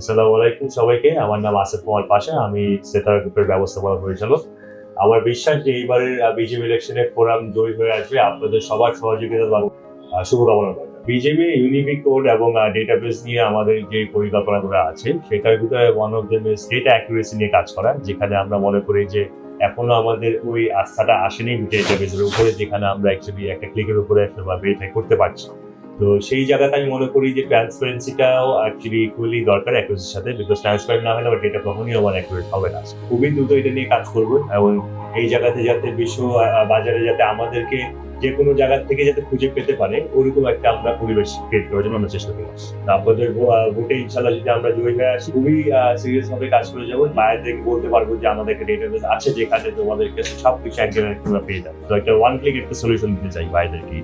আসসালামু আলাইকুম সবাইকে। আমার নাম আসিফ কুমার পাশা। আমি সেতার গ্রুপের ব্যবস্থাপনা পরিচালক। আমার বিশ্বাস যে এইবারের বিজেপি ইলেকশনে ফোরাম জয়ী হয়ে আসবে আপনাদের সবার সহযোগিতা শুভকামনা বিজেপি ইউনিফিক কোড এবং ডেটাবেস নিয়ে আমাদের যে পরিকল্পনাগুলো আছে, সেটার ভিতরে one of the is data accuracy নিয়ে কাজ করা, যেখানে আমরা মনে করি যে এখনও আমাদের ওই আস্থাটা আসেনি ডেটাবেসের উপরে, যেখানে আমরা অ্যাকচুয়ালি একটা ক্লিকের উপরে বা করতে পারছি তো সেই জায়গাতে আমি মনে করি যে ট্রান্সপারেন্সিটাও অ্যাকচুয়ালি ইকুয়ালি দরকার অ্যাকুরেসির সাথে বিকজ ট্রান্সপারেন্ট না হলে আমার ডেটা কখনই আমার অ্যাকুরেট হবে না। খুবই দ্রুত এটা নিয়ে কাজ করব এবং এই জায়গাতে যাতে বিশ্ব বাজারে যাতে আমাদেরকে যে কোনো জায়গা থেকে যাতে খুঁজে পেতে পারে, ওরকম একটা আমরা পরিবেশ ক্রিয়েট করার জন্য আমরা চেষ্টা করছি আপনাদের ভোটে ইনশাল্লাহ যদি আমরা জয়ী হয়ে আসি, খুবই সিরিয়াস ভাবে কাজ করে যাব। মায়েদেরকে বলতে পারব যে আমাদের একটা ডেটাবেস আছে যেখানে তোমাদের কাছে সব কিছু এক জায়গায় তোমরা পেয়ে যাবে। তো একটা ওয়ান ক্লিক একটা সলিউশন দিতে চাই মায়েদেরকে।